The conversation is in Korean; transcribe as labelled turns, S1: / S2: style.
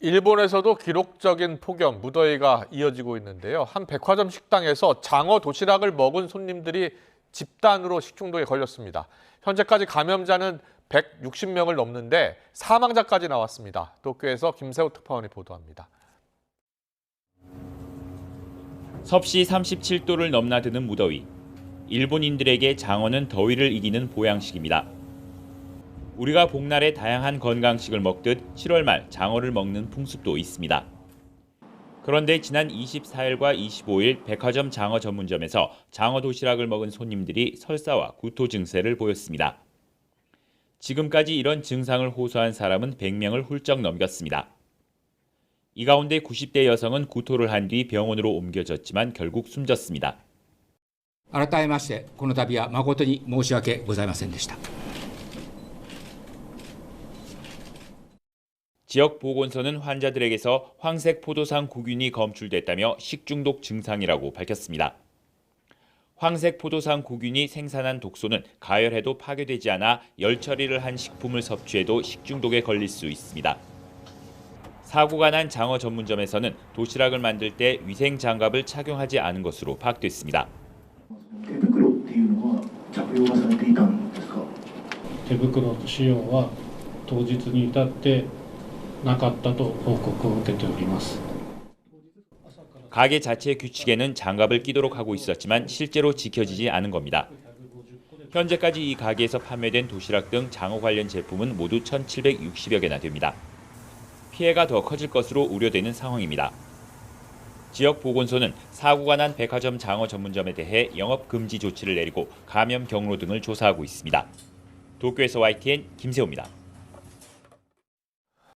S1: 일본에서도 기록적인 폭염, 무더위가 이어지고 있는데요. 한 백화점 식당에서 장어 도시락을 먹은 손님들이 집단으로 식중독에 걸렸습니다. 현재까지 감염자는 160명을 넘는데 사망자까지 나왔습니다. 도쿄에서 김세호 특파원이 보도합니다.
S2: 섭씨 37도를 넘나드는 무더위. 일본인들에게 장어는 더위를 이기는 보양식입니다. 우리가 복날에 다양한 건강식을 먹듯 7월 말 장어를 먹는 풍습도 있습니다. 그런데 지난 24일과 25일 백화점 장어 전문점에서 장어 도시락을 먹은 손님들이 설사와 구토 증세를 보였습니다. 지금까지 이런 증상을 호소한 사람은 100명을 훌쩍 넘겼습니다. 이 가운데 90대 여성은 구토를 한 뒤 병원으로 옮겨졌지만 결국 숨졌습니다.
S3: 改めましてこの度は誠に申し訳ございませんでした
S2: 지역 보건소는 환자들에게서 황색 포도상 구균이 검출됐다며 식중독 증상이라고 밝혔습니다. 황색 포도상 구균이 생산한 독소는 가열해도 파괴되지 않아 열 처리를 한 식품을 섭취해도 식중독에 걸릴 수 있습니다. 사고가 난 장어 전문점에서는 도시락을 만들 때 위생 장갑을 착용하지 않은 것으로 파악됐습니다.
S4: 手袋っていうのは着用はされていたんですか
S5: 手袋の使用は当日に至って なかったと報告を受けております
S2: 가게 자체 규칙에는 장갑을 끼도록 하고 있었지만 실제로 지켜지지 않은 겁니다. 현재까지 이 가게에서 판매된 도시락 등 장어 관련 제품은 모두 1,760여 개나 됩니다. 피해가 더 커질 것으로 우려되는 상황입니다. 지역 보건소는 사고가 난 백화점 장어 전문점에 대해 영업 금지 조치를 내리고 감염 경로 등을 조사하고 있습니다. 도쿄에서 YTN 김세호입니다.